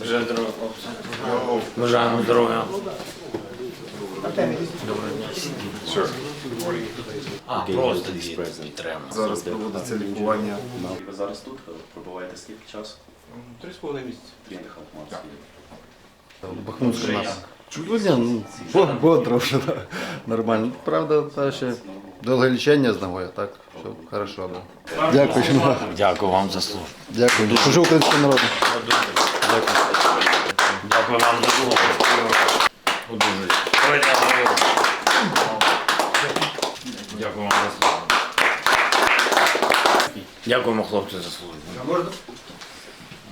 Бажаю здоров'я, хлопці. Бажаємо здоров'я. Доброго. А, просто дві треба. Зараз проводиться лікування. Ви зараз тут пробуваєте скільки часу? Три з половиною місяці. Молодці. Бахмутську нас. Чудово, ну, бодро вже, нормально. Правда, та ще довге лічення з ногою, так, все хорошо, да. Дякую. Дякую вам за службу. Дякую. Служу українському народу. Дякую вам за. Одужуйте. Дякую вам за службу. Дякуємо, хлопці, за службу. Можна?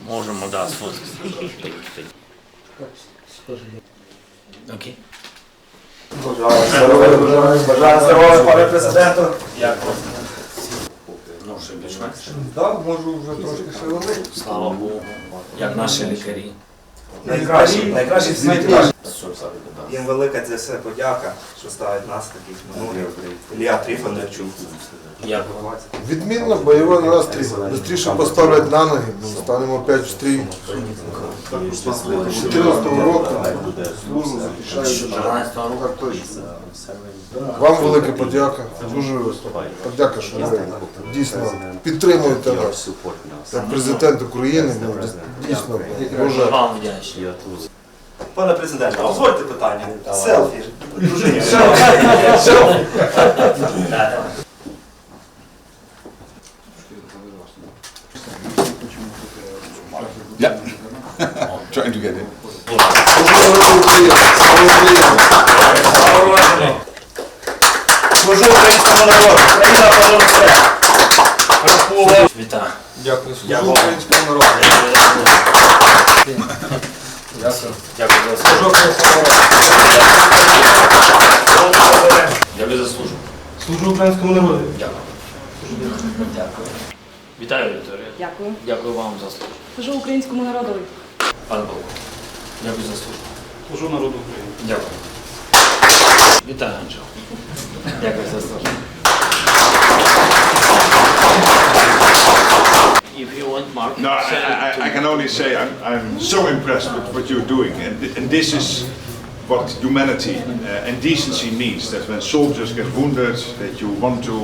Можемо, да, сфоткати. Окей. Бажаю здоров'я, пане президенту. Ну, що більш-менш. Так, можу вже трошки шевелити. Слава Богу. Як наші лікарі. Найкращі, найкращі в світі. наші. Їм велика це все подяка, що ставить нас таких минулих. Ілля Трифоновичу. Дякую. Відмінно бойовий настрій. Бистріше поставлять на ноги, бо станемо опять в стрій. З 14-го року служу захищаючи. 14 року. Так точно. Вам велика подяка. Дуже подяка, що ви дійсно підтримуєте нас. Президент України, дійсно дуже Вам вдячний. Пане президенте, дозвольте питання. Селфі. Дружині. Trying to get in. Слава Україні! Слава Україні! Служу українському народу. Україна понад все. Вітаю. Служу українському народу! Дякую за службу. Дякую за службу. Служу українському народу. Дякую. Дякую. Вітаю, Вікторія. Дякую. Дякую вам за службу. Служу українському народові. Пане Павло. Дякую за службу. Служу народу України. Дякую. Вітаю, Анджел. Дякую за службу. No, I, send it to I, I can only say I'm, I'm so impressed with what you're doing, and, th- and this is what humanity uh, and decency means. That when soldiers get wounded, that you want to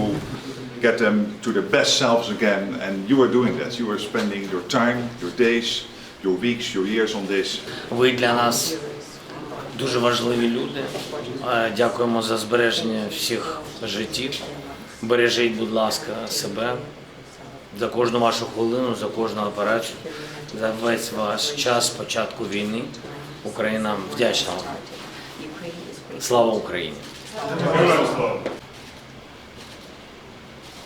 get them to their best selves again, and you are doing that. You are spending your time, your days, your weeks, your years on this. Ви для нас дуже важливі люди. Е, Дякуємо за збереження всіх життів. Бережіть, будь ласка, себе За кожну вашу хвилину, за кожну операцію, за весь ваш час початку війни. Україна вдячна вам. Слава Україні!